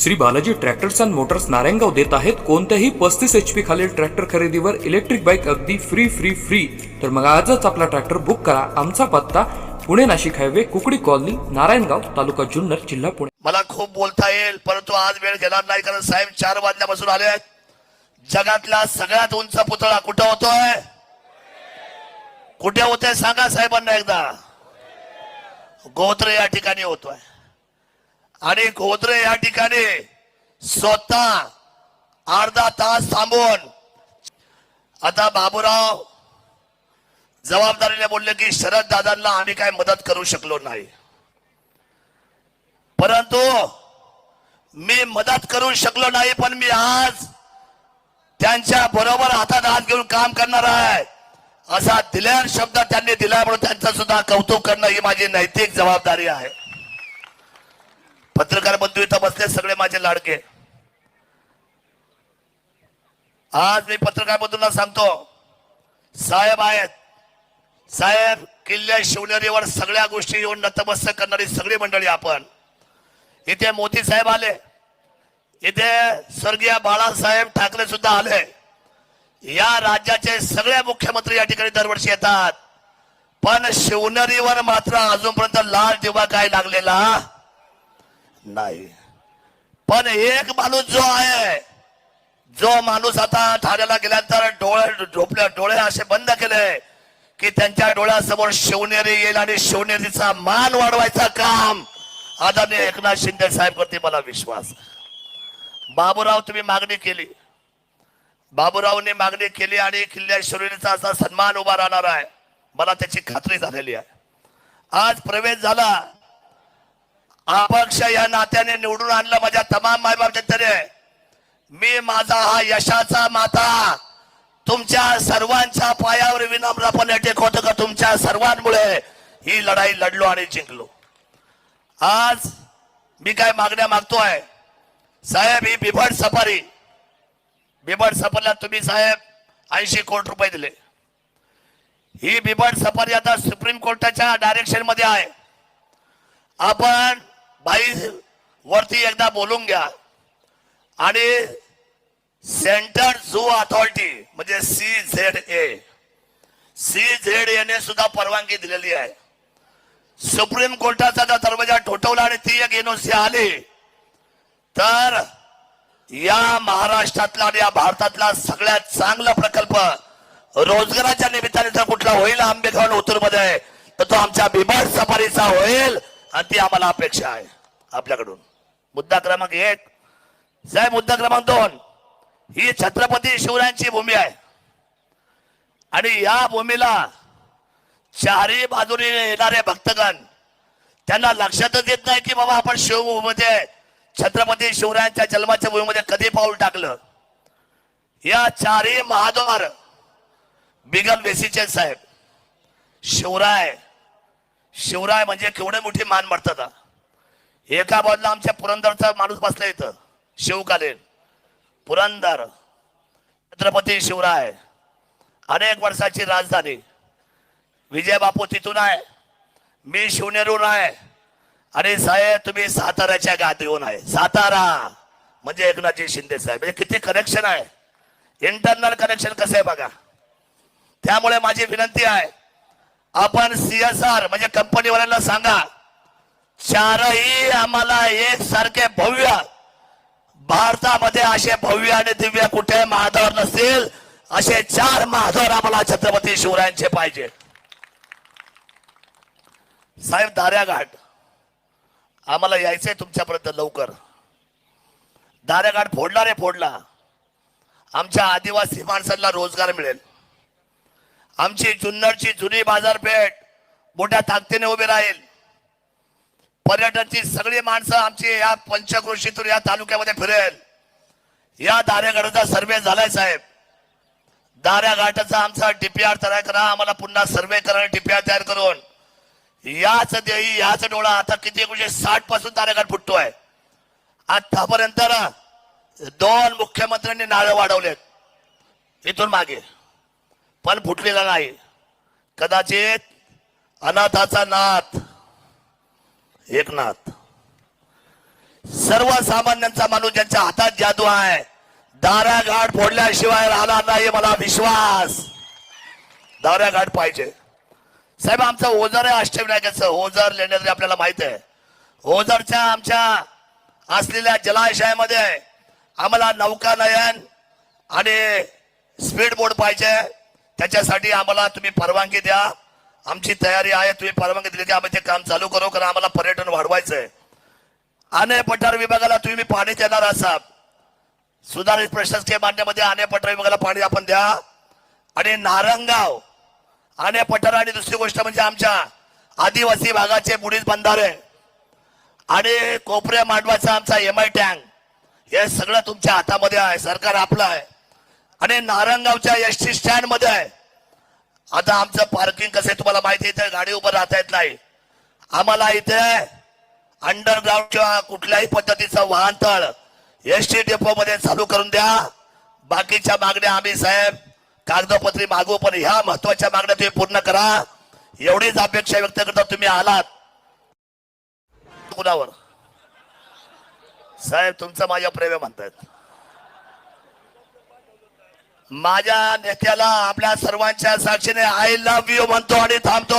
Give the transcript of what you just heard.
Shri Balaji tractors and motors Narayangaon देत आहेत. कोणत्याही पस्तीस एच पी खालील ट्रॅक्टर खरेदीवर इलेक्ट्रिक बाईक अगदी फ्री फ्री फ्री तर मग आजच आपला ट्रॅक्टर बुक करा. आमचा पत्ता पुणे नाशिक हायवे कुकडी कॉलनी नारायणगाव तालुका जुन्नर जिल्हा पुणे. मला खूप बोलता येईल परंतु आज वेळ घेणार नाही कारण साहेब चार वाजल्यापासून आले आहेत. जगातला सगळ्यात उंच पुतळा कुठं होतोय? कुठे होतोय सांगा साहेबांना एकदा. गोत्र या ठिकाणी होतोय. आणि गोद्रे या ठिकाणी स्वतः अर्धा तास थांबून आता बाबूराव जबाबदारीने बोलले की शरद दादांना आम्ही काय मदत करू शकलो नाही. परंतु मी मदत करू शकलो नाही पण मी आज त्यांच्या बरोबर हातात हात घेऊन काम करणार आहे. असा दिल्यान शब्द त्यांनी दिला म्हणून त्यांचं सुद्धा कौतुक करणं ही माझी नैतिक जबाबदारी आहे. पत्रकार बंधू इथं बसले सगळे माझे लाडके. आज मी पत्रकार बंधूंना सांगतो साहेब आहेत. साहेब किल्ल्या शिवनेरीवर सगळ्या गोष्टी येऊन नतमस्तक करणारी सगळी मंडळी आपण. इथे मोदी साहेब आले. इथे स्वर्गीय बाळासाहेब ठाकरे सुद्धा आले. या राज्याचे सगळे मुख्यमंत्री या ठिकाणी दरवर्षी येतात. पण शिवनेरीवर मात्र अजूनपर्यंत लाल दिवा काय लागलेला? नाही. पण एक माणूस जो आहे जो माणूस आता ठाण्याला गेल्यानंतर डोळे झोपल्या डोळे असे बंद केले की त्यांच्या डोळ्यासमोर शिवनेरी येईल आणि शिवनेरीचा मान वाढवायचं काम. आदरणीय एकनाथ शिंदे साहेब करते मला विश्वास. बाबूराव तुम्ही मागणी केली. बाबूरावने मागणी केली आणि किल्ल्या शिवनेरीचा असा सन्मान उभा राहणार आहे. मला त्याची खात्री झालेली आहे. आज प्रवेश झाला. अपक्ष या नात्याने निवडून आणलं माझ्या तमाम मायबाप तरी. मी माझा हा यशाचा माता. तुमच्या सर्वांच्या पायावर विनम्रपणे टेकवतो का तुमच्या सर्वांमुळे? ही लढाई लढलो आणि जिंकलो. आज मी काय मागण्या मागतोय? साहेब ही बिभट सफारी. बिभट सफारीला तुम्ही साहेब ऐंशी कोटी रुपये दिले. ही बिभट सफारी आता सुप्रीम कोर्टाच्या डायरेक्शनमध्ये आहे. आपण बाई वरती एकदा बोलून घ्या. आणि सेंटर झू अथॉरिटी म्हणजे C Z A. C Z ने सुद्धा परवानगी दिलेली आहे. सुप्रीम कोर्टाचा जर दरवाजा ठोठवला आणि ती एक एनओसी आली तर या महाराष्ट्रातला आणि या भारतातला सगळ्यात चांगला प्रकल्प रोजगाराच्या निमित्ताने जर कुठला होईल आंबेगाव उत्तरमध्ये तर तो आमच्या बिभाग सफारीचा होईल. आणि ती आम्हाला अपेक्षा आहे आपल्याकडून. मुद्दा क्रमांक एक साहेब मुद्दा क्रमांक दोन ही छत्रपती शिवरायांची भूमी आहे. आणि या भूमीला चारही बाजूने येणारे भक्तगण त्यांना लक्षातच येत नाही की बाबा आपण शिवभूमीमध्ये छत्रपती शिवरायांच्या जन्माच्या भूमीमध्ये कधी पाऊल टाकलं. या चारही महाद्वार बिगम वेसीचे साहेब शिवराय शिवराय म्हणजे केवढे मोठी मान मारतात एका बाजूला आमच्या पुरंदरचा माणूस बसला इथं शिवकालीन. पुरंदर. छत्रपती शिवराय. अनेक वर्षाची राजधानी. विजय बापू तिथून आहे. मी शिवनेरून आहे. आणि साहेब तुम्ही साताऱ्याच्या गादीहून आहे. सातारा. म्हणजे एकनाथजी शिंदे साहेब. म्हणजे किती कनेक्शन आहे. इंटरनल कनेक्शन कसं आहे बघा. त्यामुळे माझी विनंती आहे आपण सीएसआर म्हणजे कंपनीवाल्यांना सांगा चारही आम्हाला एक सारखे भव्य भारतामध्ये असे भव्य आणि दिव्य कुठे महाद्वार नसतील असे चार महाद्वार आम्हाला छत्रपती शिवरायांचे पाहिजे. साहेब दाऱ्याघाट. आम्हाला यायचंय तुमच्यापर्यंत लवकर. दाऱ्याघाट फोडला रे फोडला. आमच्या आदिवासी माणसांना रोजगार मिळेल. आमची जुन्नरची जुनी बाजारपेठ मोठ्या ताकदीने उभी राहील. पर्यटनची सगळी माणसं आमची या पंचक्रोशीतून या तालुक्यामध्ये फिरेल. या दारेगडाचा सर्वे झालाय साहेब. दाऱ्या घाटाचा आमचा डीपीआर तयार करा आम्हाला पुन्हा सर्वे करा डीपीआर तयार करून. याच देही याच डोळा आता किती एकोणीशे साठपासून दारेघाट फुटतोय. आतापर्यंत दोन मुख्यमंत्र्यांनी नाळं वाढवलेत. इथून मागे. पण फुटलेला नाही. कदाचित अनाथाचा नाथ एकनाथ. सर्वसामान्यांचा माणूस ज्यांच्या हातात जादू आहे दाराघाट फोडल्याशिवाय राहणार नाही मला विश्वास. दाराघाट पाहिजे. साहेब आमचं ओझर आहे अष्टविनायकाचं ओझर लेण्याद्री आपल्याला माहीत आहे. ओझरच्या आमच्या असलेल्या जलाशयामध्ये आम्हाला नौकानयन आणि स्पीड बोट पाहिजे. त्याच्यासाठी आम्हाला तुम्ही परवानगी द्या. आमची तयारी आहे तुम्ही परवानगी दिली की आम्ही ते काम चालू करू कारण आम्हाला पर्यटन वाढवायचं आहे आणि पठार विभागाला तुम्ही पाणी देणार असाल. सुधारित प्रशासकीय मान्यमध्ये आने पठार विभागाला पाणी आपण द्या. आणि नारंगाव आने पठार आणि दुसरी गोष्ट म्हणजे आमच्या आदिवासी भागाचे बुडीत बंधारे. आणि कोपऱ्या मांडवाचा आमचा एम आय टँक हे सगळं तुमच्या हातामध्ये आहे सरकार आपलं आहे. आणि नारायणगावच्या एस टी स्टँडमध्ये आहे आता आमचं पार्किंग कसं आहे तुम्हाला माहिती आहे इथे गाडी उभं राहता येत नाही. आम्हाला इथे अंडरग्राऊंड किंवा कुठल्याही पद्धतीचं वाहनतळ एस टी डेपो मध्ये चालू करून द्या. बाकीच्या मागण्या आम्ही साहेब कागदपत्री मागू पण ह्या महत्त्वाच्या मागण्या तुम्ही पूर्ण करा. एवढीच अपेक्षा व्यक्त करता तुम्ही आलात. कुणावर? साहेब तुमचं माझ्या प्रेम आहे म्हणतायत. माझ्या नेत्याला आपल्या सर्वांच्या साक्षीने आय लव्ह यू म्हणतो आणि थांबतो.